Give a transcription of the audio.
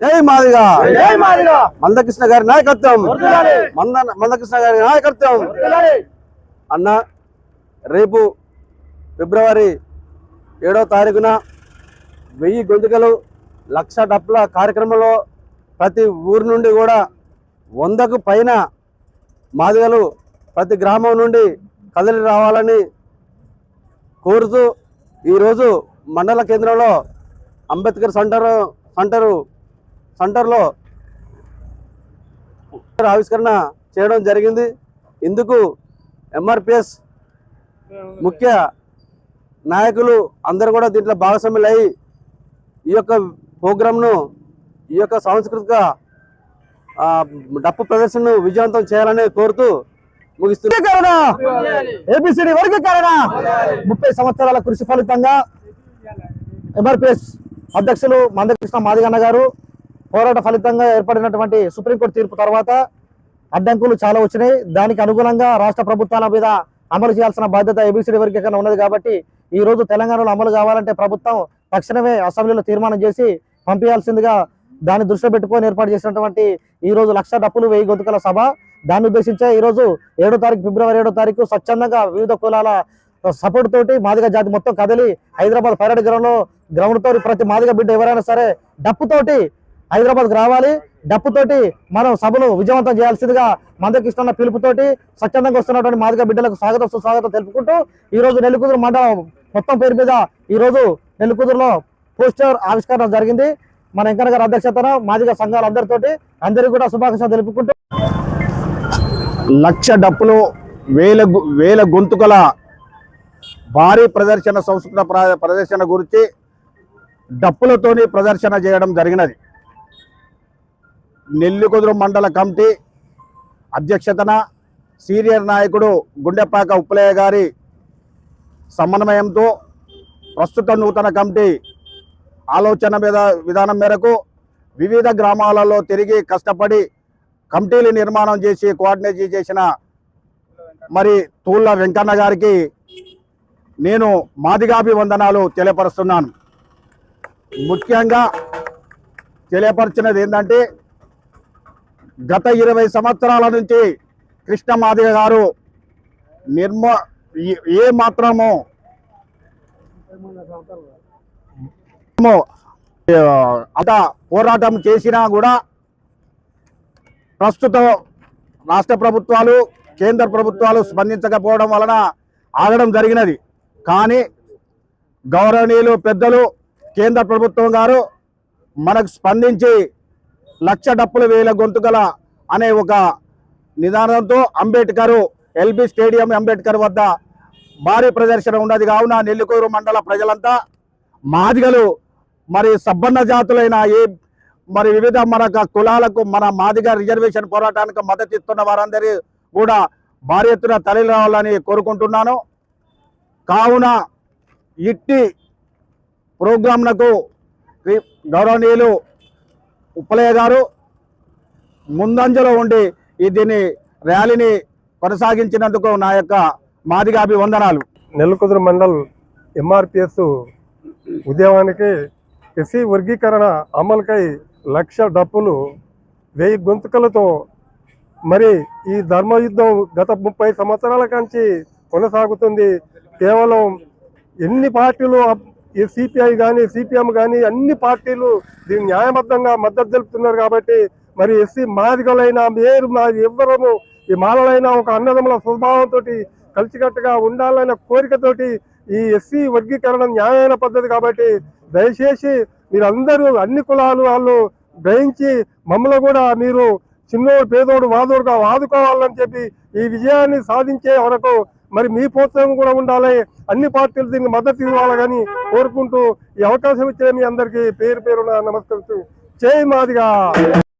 జై మాదిగా జై మాదిగా మందకృష్ణ గారి నాయకత్వం. మంద మందకృష్ణ గారి నాయకత్వం. అన్న రేపు ఫిబ్రవరి ఏడో తారీఖున వెయ్యి గొంతుకలు లక్ష డప్పుల కార్యక్రమంలో ప్రతి ఊరు నుండి కూడా వందకు పైన మాదిగలు ప్రతి గ్రామం నుండి కదిలి రావాలని కోరుతూ ఈరోజు మండల కేంద్రంలో అంబేద్కర్ సెంటర్ సెంటరు సెంటర్లో ఆవిష్కరణ చేయడం జరిగింది. ఇందుకు ఎంఆర్పిఎస్ ముఖ్య నాయకులు అందరూ కూడా దీంట్లో భాగస్వాములు అయి ఈ యొక్క ప్రోగ్రాంను ఈ యొక్క సాంస్కృతిక డప్పు ప్రదర్శనను విజయవంతం చేయాలని కోరుతూ ముగిస్తున్నా. ఏబిసిడి వర్గీకరణ! ముప్పై సంవత్సరాల కృషి ఫలితంగా ఎంఆర్పిఎస్ అధ్యక్షులు మందకృష్ణ మాదిగన్న గారు పోరాట ఫలితంగా ఏర్పడినటువంటి సుప్రీంకోర్టు తీర్పు తర్వాత అడ్డంకులు చాలా వచ్చినాయి. దానికి అనుగుణంగా రాష్ట్ర ప్రభుత్వాల మీద అమలు చేయాల్సిన బాధ్యత ఏబిసిడి వర్గీకరణ ఉన్నది కాబట్టి ఈ రోజు తెలంగాణలో అమలు కావాలంటే ప్రభుత్వం తక్షణమే అసెంబ్లీలో తీర్మానం చేసి పంపించాల్సిందిగా దాన్ని దృష్టిలో పెట్టుకొని ఏర్పాటు చేసినటువంటి ఈ రోజు లక్ష డప్పులు వెయ్యి గొంతుకల సభ. దాన్ని ఉద్దేశించే ఈరోజు ఏడో తారీఖు ఫిబ్రవరి ఏడో తారీఖు స్వచ్ఛందంగా వివిధ కులాల సపోర్ట్ తోటి మాదిగ జాతి మొత్తం కదిలి హైదరాబాద్ పైరడ్ గ్రౌండ్ గ్రౌండ్ తోటి ప్రతి మాదిగ బిడ్డ ఎవరైనా సరే డప్పుతోటి హైదరాబాద్ రావాలి. డప్పుతోటి మనం సభను విజయవంతం చేయాల్సిందిగా మందకృష్ణ పిలుపుతోటి స్వచ్ఛందంగా వస్తున్నటువంటి మాదిగా బిడ్డలకు స్వాగతం సుస్వాగతం తెలుపుకుంటూ ఈ రోజు నెల్లికుదురు మండలం మొత్తం పేరు మీద ఈ రోజు నెల్లికుదురులో పోస్టర్ ఆవిష్కరణ జరిగింది. మన వెంకన్న గారి అధ్యక్షతన మాదిగా సంఘాల అందరితోటి అందరికీ కూడా శుభాకాంక్షలు తెలుపుకుంటూ లక్ష డప్పులు వేల గు- వేల గొంతుకల భారీ ప్రదర్శన సంస్కృత ప్ర- ప్రదర్శన గురించి డప్పులతోని ప్రదర్శన చేయడం జరిగినది. నెల్లికుదురు మండల కమిటీ అధ్యక్షతన సీనియర్ నాయకుడు గుండెపాక ఉప్పలయ్య గారి సమన్వయంతో ప్రస్తుత నూతన కమిటీ ఆలోచన మీద విధానం మేరకు వివిధ గ్రామాలలో తిరిగి కష్టపడి కమిటీలు నిర్మాణం చేసి కోఆర్డినేట్ చేసిన మరి తూళ్ళ వెంకన్న గారికి నేను మాదిగాభివందనాలు తెలియపరుస్తున్నాను. ముఖ్యంగా తెలియపరిచినది ఏంటంటే గత ఇరవై సంవత్సరాల నుంచి కృష్ణ మాదిగ గారు నిర్మ ఏ- మాత్రము అంత పోరాటం చేసినా కూడా ప్రస్తుతం రాష్ట్ర ప్రభుత్వాలు కేంద్ర ప్రభుత్వాలు స్పందించకపోవడం వలన ఆగడం జరిగినది. కానీ గౌరవనీయులు పెద్దలు కేంద్ర ప్రభుత్వం గారు మనకు స్పందించి లక్ష డప్పుల వేల గొంతుకల అనే ఒక నిదానంతో అంబేద్కర్ ఎల్బి స్టేడియం అంబేద్కర్ వద్ద భారీ ప్రదర్శన ఉన్నది. కావున నెల్లికూరు మండల ప్రజలంతా మాదిగలు మరి సబ్బన్న జాతులైన ఏ మరి వివిధ మన కులాలకు మన మాదిగ రిజర్వేషన్ పోరాటానికి మద్దతు ఇస్తున్న వారందరి కూడా భారీ ఎత్తున తరలి రావాలని కోరుకుంటున్నాను. కావున ఇట్టి ప్రోగ్రాంలకు గౌరవనీయులు ఉప్పలయ్య గారు ముందంజలో ఉండి ఈ దీన్ని ర్యాలీని కొనసాగించినందుకు నా యొక్క మాదిగా అభివందనాలు. నెల్లకుదురు మండల్ ఎంఆర్పిఎస్ ఉద్యమానికి ఎస్సీ వర్గీకరణ అమలుకై లక్ష డప్పులు వెయ్యి గొంతుకలతో మరి ఈ ధర్మయుద్ధం గత ముప్పై సంవత్సరాల కంచి కొనసాగుతుంది. కేవలం ఎన్ని పార్టీలు ఈ సిపిఐ కానీ సిపిఎం కానీ అన్ని పార్టీలు దీన్ని న్యాయబద్ధంగా మద్దతు తెలుపుతున్నారు కాబట్టి మరి ఎస్సీ మాదిగలైన మేరు మా ఎవ్వరము ఈ మాలలైనా ఒక అన్నదముల స్వభావంతో కలిసికట్టుగా ఉండాలన్న కోరికతోటి ఈ ఎస్సీ వర్గీకరణ న్యాయమైన పద్ధతి కాబట్టి దయచేసి మీరందరూ అన్ని కులాలు వాళ్ళు గ్రహించి మమ్మల్ని కూడా మీరు చిన్నోడు పేదోడు వాదోడుగా వాదుకోవాలని చెప్పి ఈ విజయాన్ని సాధించే వరకు మరి మీ ప్రోత్సాహం కూడా ఉండాలి. అన్ని పార్టీలు దీన్ని మద్దతు ఇవ్వాలని కోరుకుంటూ ఈ అవకాశం ఇచ్చే మీ అందరికీ పేరు పేరున నమస్కరిస్తూ చేయి మాదిగా.